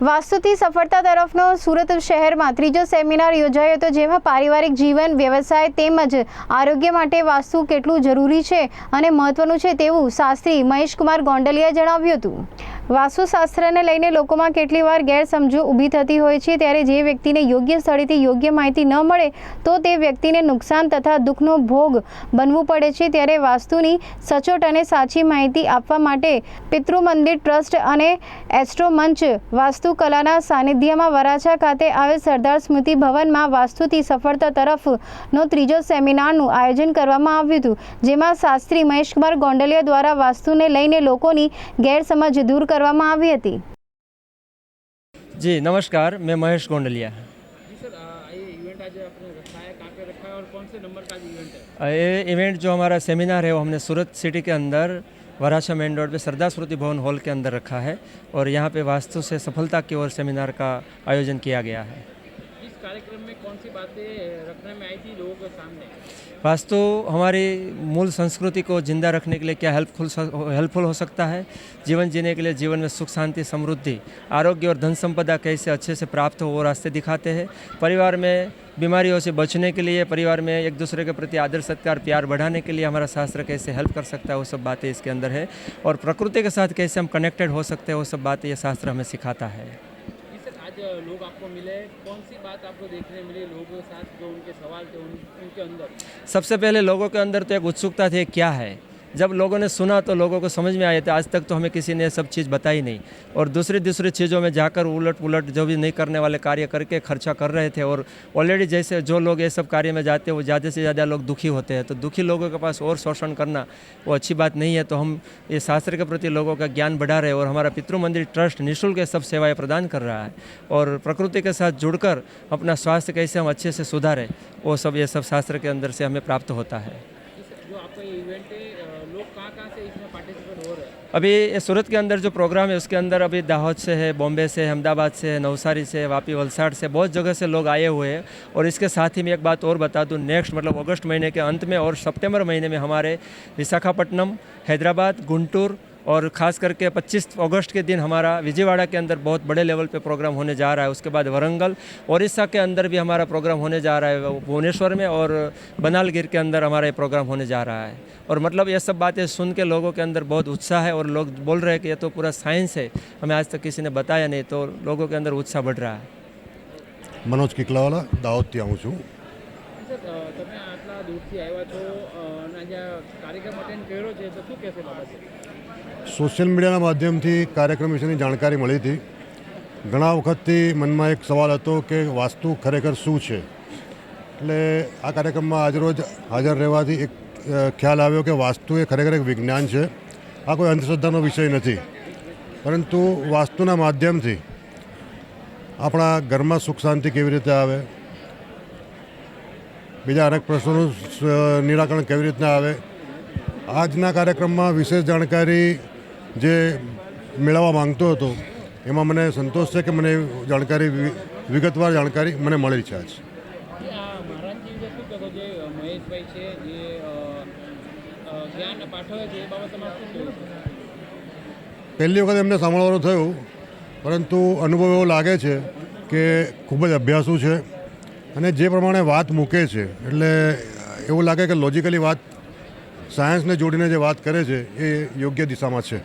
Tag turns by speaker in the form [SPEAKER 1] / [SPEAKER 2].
[SPEAKER 1] વાસ્તુથી સફળતા તરફનો સુરત શહેરમાં ત્રીજો સેમિનાર યોજાયો હતો જેમાં પારિવારિક જીવન, વ્યવસાય તેમજ આરોગ્ય માટે વાસ્તુ કેટલું જરૂરી છે અને મહત્વનું છે તેવું શાસ્ત્રી મહેશકુમાર ગોંડલિયાએ જણાવ્યું હતું. વાસ્તુશાસ્ત્રને લઈને લોકોમાં કેટલી વાર ગેરસમજો ઊભી થતી હોય છે. ત્યારે જે વ્યક્તિને યોગ્ય સ્થળેથી યોગ્ય માહિતી ન મળે, તો તે વ્યક્તિને નુકસાન તથા દુઃખનો ભોગ બનવું પડે છે. ત્યારે વાસ્તુની સચોટ અને સાચી માહિતી આપવા માટે પિતૃ મંદિર ટ્રસ્ટ અને એસ્ટ્રો મંચ વાસ્તુકલાના સાનિધ્યમાં વરાછા ખાતે આવેલ સરદાર સ્મૃતિ ભવનમાં વાસ્તુથી સફળતા તરફનો ત્રીજો સેમિનારનું આયોજન કરવામાં આવ્યું હતું, જેમાં શાસ્ત્રી મહેશકુમાર ગોંડલિયા દ્વારા વાસ્તુને લઈને લોકોની ગેરસમજ દૂર કરવામાં આવી હતી
[SPEAKER 2] जी नमस्कार मैं महेश गोंडलिया
[SPEAKER 3] जी सर आ, ये इवेंट आज आपने रखा है कहाँ पे रखा है और कौन से नंबर का आज इवेंट है
[SPEAKER 2] ये इवेंट जो हमारा सेमिनार है वो हमने सूरत सिटी के अंदर वराछा मेन रोड पे सरदार स्मृति भवन हॉल के अंदर रखा है और यहाँ पे वास्तु से सफलता की ओर सेमिनार का आयोजन किया गया है
[SPEAKER 3] इस कार्यक्रम में कौन सी बातें रखने में आई थी लोगों के सामने?
[SPEAKER 2] वास्तु हमारी मूल संस्कृति को ज़िंदा रखने के लिए क्या हेल्पफुल हेल्पफुल हो सकता है? जीवन जीने के लिए जीवन में सुख, शांति, समृद्धि, आरोग्य और धन संपदा कैसे अच्छे से प्राप्त हो वो रास्ते दिखाते हैं। परिवार में बीमारियों से बचने के लिए, परिवार में एक दूसरे के प्रति आदर, सत्कार, प्यार बढ़ाने के लिए हमारा शास्त्र कैसे हेल्प कर सकता है वो सब बातें इसके अंदर है। और प्रकृति के साथ कैसे हम कनेक्टेड हो सकते हैं वो सब बातें ये शास्त्र हमें सिखाता है।
[SPEAKER 3] लोग आपको मिले? कौन सी बात आपको देखने मिली लोगों के साथ जो उनके सवाल थे उन, उनके अंदर?
[SPEAKER 2] सबसे पहले लोगों के अंदर तो एक उत्सुकता थी क्या है? जब लोगों ने सुना तो लोगों को समझ में आया था, आज तक तो हमें किसी ने सब चीज़ बताई नहीं। और दूसरी दूसरी चीज़ों में जाकर उलट पुलट जो भी नहीं करने वाले कार्य करके खर्चा कर रहे थे और ऑलरेडी जैसे जो लोग ये सब कार्य में जाते हैं, वो ज़्यादा से ज़्यादा लोग दुखी होते हैं। तो दुखी लोगों के पास और शोषण करना, वो अच्छी बात नहीं है। तो हम ये शास्त्र के प्रति लोगों का ज्ञान बढ़ा रहे और हमारा पितृ मंदिर ट्रस्ट निःशुल्क सब सेवाएँ प्रदान कर रहा है और प्रकृति के साथ जुड़कर अपना स्वास्थ्य कैसे हम अच्छे से सुधारें, वो सब ये सब शास्त्र के अंदर से हमें प्राप्त होता है।
[SPEAKER 3] जो आपका इवेंट है अ, लोग कहाँ कहाँ से इसमें पार्टिसिपेट हो रहे हैं
[SPEAKER 2] अभी सूरत के अंदर जो प्रोग्राम है, उसके अंदर अभी दाहोद से है, बॉम्बे से अहमदाबाद से है, नवसारी से वापी वलसाड़ से बहुत जगह से लोग आए हुए हैं। और इसके साथ ही मैं एक बात और बता दूँ नेक्स्ट मतलब अगस्त महीने के अंत में और सितंबर महीने में हमारे विशाखापट्टनम, हैदराबाद, गुंटूर और ख़ास करके 25 अगस्त के दिन हमारा विजयवाड़ा के अंदर बहुत बड़े लेवल पे प्रोग्राम होने जा रहा है, उसके बाद वरंगल ओडिशा के अंदर भी हमारा प्रोग्राम होने जा रहा है भुवनेश्वर में और बनालगिर के अंदर हमारा ये प्रोग्राम होने जा रहा है। और मतलब ये सब बातें सुन के लोगों के अंदर बहुत उत्साह है और लोग बोल रहे हैं कि ये तो पूरा साइंस है, हमें आज तक किसी ने बताया नहीं तो लोगों के अंदर उत्साह बढ़ रहा है।
[SPEAKER 4] मनोज किकलावाला दावत
[SPEAKER 3] आऊँ સર તમે આટલા દૂરથી આવ્યા છો અને આજે કાર્યક્રમ અટેન્ડ કર્યો છે, તો શું કહેશો બાબતે?
[SPEAKER 4] સોશિયલ મીડિયાના માધ્યમથી કાર્યક્રમ વિશેની જાણકારી મળી હતી. ઘણા વખતથી મનમાં એક સવાલ હતો કે વાસ્તુ ખરેખર શું છે? એટલે આ કાર્યક્રમમાં આજરોજ હાજર રહેવાથી એક ખ્યાલ આવ્યો કે વાસ્તુ એ ખરેખર એક વિજ્ઞાન છે. આ કોઈ અંધશ્રદ્ધાનો વિષય નથી. પરંતુ વાસ્તુના માધ્યમથી આપણા ઘરમાં સુખ શાંતિ કેવી રીતે આવે? બીજા અનેક પ્રશ્નોનું નિરાકરણ કેવી રીતના આવે? આજના કાર્યક્રમમાં વિશેષ જાણકારી જે મેળવવા માંગતો હતો, એમાં મને સંતોષ છે કે મને જાણકારી વિગતવાર જાણકારી મને મળી છે આજ. પહેલી વખત એમને સાંભળવાનું થયું, પરંતુ અનુભવ એવો લાગે છે કે ખૂબ જ અભ્યાસુ છે. અને જે પ્રમાણે વાત મૂકે છે, એટલે એવું લાગે કે લોજિકલી વાત સાયન્સને જોડીને જે વાત કરે છે, એ યોગ્ય દિશામાં છે.